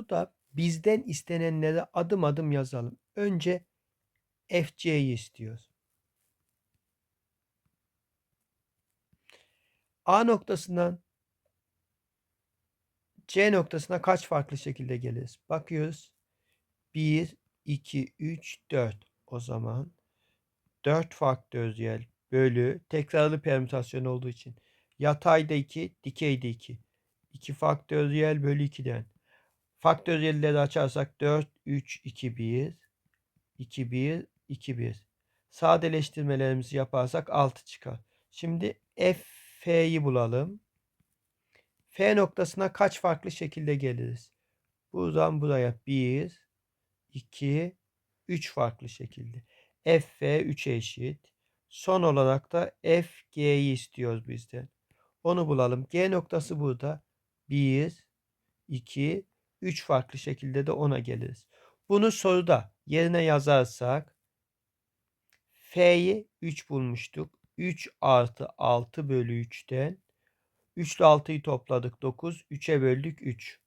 Burada bizden istenenleri adım adım yazalım. Önce FC'yi istiyoruz. A noktasından C noktasına kaç farklı şekilde geliriz? Bakıyoruz. 1, 2, 3, 4. O zaman 4 faktöriyel bölü tekrarlı permütasyon olduğu için yatayda 2, dikeyde 2. 2 faktöriyel bölü 2'den. Faktöriyelleri açarsak 4, 3, 2, 1. 2, 1, 2, 1. Sadeleştirmelerimizi yaparsak 6 çıkar. Şimdi F'yi bulalım. F noktasına kaç farklı şekilde geliriz? Buradan buraya 1, 2, 3 farklı şekilde. F 3'e eşit. Son olarak da FG'yi istiyoruz bizden. Onu bulalım. G noktası burada. 1, 2, 3 farklı şekilde de ona geliriz. Bunu soruda yerine yazarsak F'yi 3 bulmuştuk. 3 artı 6 bölü 3'ten 3 ile 6'yı topladık 9. 3'e böldük 3.